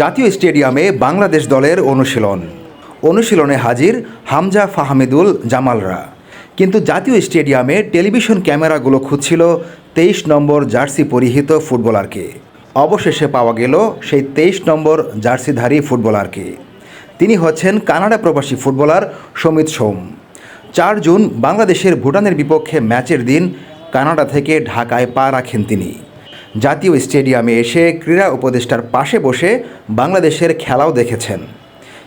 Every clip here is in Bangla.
জাতীয় স্টেডিয়ামে বাংলাদেশ দলের অনুশীলন। অনুশীলনে হাজির হামজা ফাহমিদুল জামালরা। কিন্তু জাতীয় স্টেডিয়ামে টেলিভিশন ক্যামেরাগুলো খুঁজছিল তেইশ নম্বর জার্সি পরিহিত ফুটবলারকে। অবশেষে পাওয়া গেল সেই তেইশ নম্বর জার্সিধারী ফুটবলারকে। তিনি হচ্ছেন কানাডা প্রবাসী ফুটবলার সমিত সোম। চার জুন বাংলাদেশের ভুটানের বিপক্ষে ম্যাচের দিন কানাডা থেকে ঢাকায় পা রাখেন তিনি। জাতীয় স্টেডিয়ামে এসে ক্রীড়া উপদেষ্টার পাশে বসে বাংলাদেশের খেলাও দেখেছেন।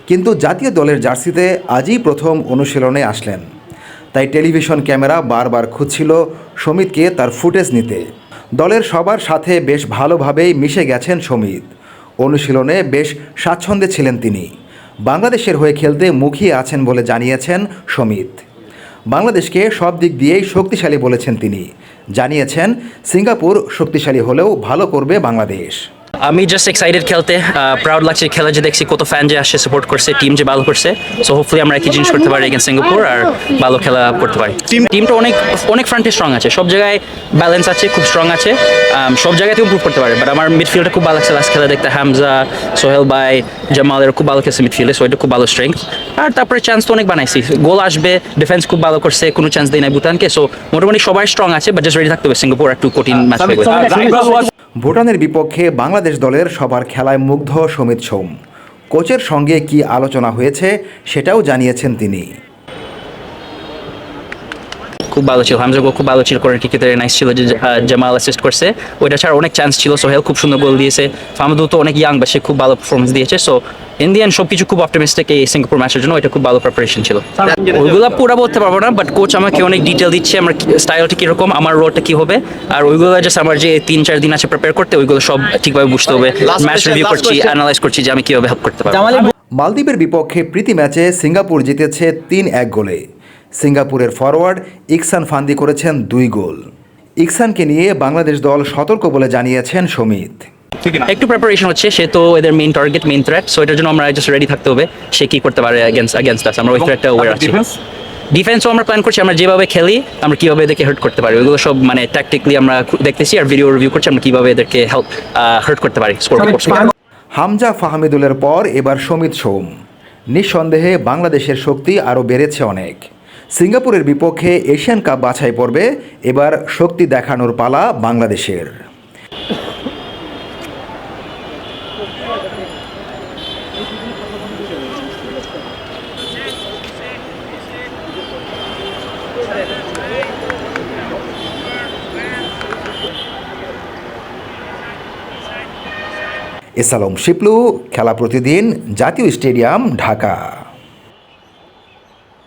কিন্তু জাতীয় দলের জার্সিতে আজই প্রথম অনুশীলনে আসলেন। তাই টেলিভিশন ক্যামেরা বারবার খুঁজছিল সমিতকে তার ফুটেজ নিতে। দলের সবার সাথে বেশ ভালোভাবেই মিশে গেছেন সমিত অনুশীলনে বেশ স্বাচ্ছন্দ্যে ছিলেন তিনি। বাংলাদেশের হয়ে খেলতে মুখিয়ে আছেন বলে জানিয়েছেন সমিত বাংলাদেশকে সব দিক দিয়েই শক্তিশালী বলেছেন তিনি। জানিয়েছেন সিঙ্গাপুর শক্তিশালী হলেও ভালো করবে বাংলাদেশ। আমি জাস্ট এক্সাইটেড খেলতে প্রাউড লাগছে খেলা যে দেখছি কত ফ্যান যে আসছে সাপোর্ট করছে টিম যে ভালো করছে। সো হোপফুলি আমরা একই জিনিস করতে পারি এগেন সিঙ্গাপুর আর ভালো খেলা করতে পারি। টিম টিমটা অনেক অনেক ফ্রন্টে স্ট্রং আছে। সব জায়গায় ব্যালেন্স আছে খুব স্ট্রং আছে। Um, সব জায়গাতেও ইম্প্রুভ করতে পারে। বাট আমার মিডফিল্ডটা খুব ভালো লাগছে লাস্ট খেলা দেখতে। হামজা সোহেল বাই জামাল এরা খুব ভালো খেলছে মিডফিল্ডে সো এটা খুব ভালো স্ট্রেংথ আর তারপরে চান্স তো অনেক বানাইছি। গোল আসবে ডিফেন্স খুব ভালো করছে কোনো চান্স দেয় না ভুটানকে। সো মোটামুটি সবাই স্ট্রং আছে বাট জাস্ট রেডি থাকতে হবে। সিঙ্গাপুর একটু কঠিন ম্যাচ হবে ভুটানের বিপক্ষে বাংলাদেশ দলের সবার খেলায় মুগ্ধ সমিত সোম। কোচের সঙ্গে কি আলোচনা হয়েছে সেটাও জানিয়েছেন তিনি। খুব ভালো ছিল। হামজা গোল খুব ভালো ছিল করে টিকিতে নাইস ছিল যে জামাল অ্যাসিস্ট করছে। ওইটা ছাড়া অনেক চান্স ছিল। সোহেল খুব সুন্দর গোল দিয়েছে। ফামাদু তো অনেক ইয়াং বা সে খুব ভালো পারফরমেন্স দিয়েছে। সো ইন্ডিয়ান সব কিছু খুব অপটিমিস্টিক এই সিঙ্গাপুর ম্যাচের জন্য। এটা খুব ভালো প্রিপারেশন ছিল। ওইগুলো পুরো বলতে পারব না বাট কোচ আমাকে অনেক ডিটেল দিচ্ছে। আমার স্টাইলটা কীরকম আমার রোলটা কী হবে। আর ওইগুলো জাস্ট আমার যে তিন চার দিন আছে প্রিপেয়ার করতে ওইগুলো সব ঠিকভাবে বুঝতে হবে। ম্যাচ রিভিউ করছি অ্যানালাইজ করছি যে আমি কীভাবে হেল্প করতে পারব। মালদ্বীপের বিপক্ষে প্রীতি ম্যাচে সিঙ্গাপুর জিতেছে তিন এক গোলে। সিঙ্গাপুরের ফরওয়ার্ড ইকসান ফান্দি করেছেন দুই গোল। ইকসানকে নিয়ে বাংলাদেশ দল সতর্ক বলে জানিয়েছেন সমিত। একটু প্রিপারেশন হচ্ছে সে তো এদের main target main threat so এটার জন্য আমরা জাস্ট রেডি থাকতে হবে সে কি করতে পারে অ্যাগেন্স্ট অ্যাগেন্স্ট আস আমরা ওই থ্রেটটা ওয়ে আছি। ডিফেন্সও আমরা প্ল্যান করছি আমরা যেভাবে খেলি আমরা কীভাবে এদেরকে হার্ট করতে পারি ওইগুলো সব মানে ট্যাকটিক্যালি আমরা দেখতেছি আর ভিডিও রিভিউ করছি আমরা কীভাবে এদেরকে হেল্প হার্ট করতে পারি স্কোর করতে পারি। হামজা ফাহমিদুলের পর এবার সমিত সোম। নিঃসন্দেহে বাংলাদেশের শক্তি আরও বেড়েছে অনেক। সিঙ্গাপুরের বিপক্ষে এশিয়ান কাপ বাছাই পর্বে এবার শক্তি দেখানোর পালা বাংলাদেশের। এসালম শিপলু, খেলা প্রতিদিন জাতীয় স্টেডিয়াম, ঢাকা।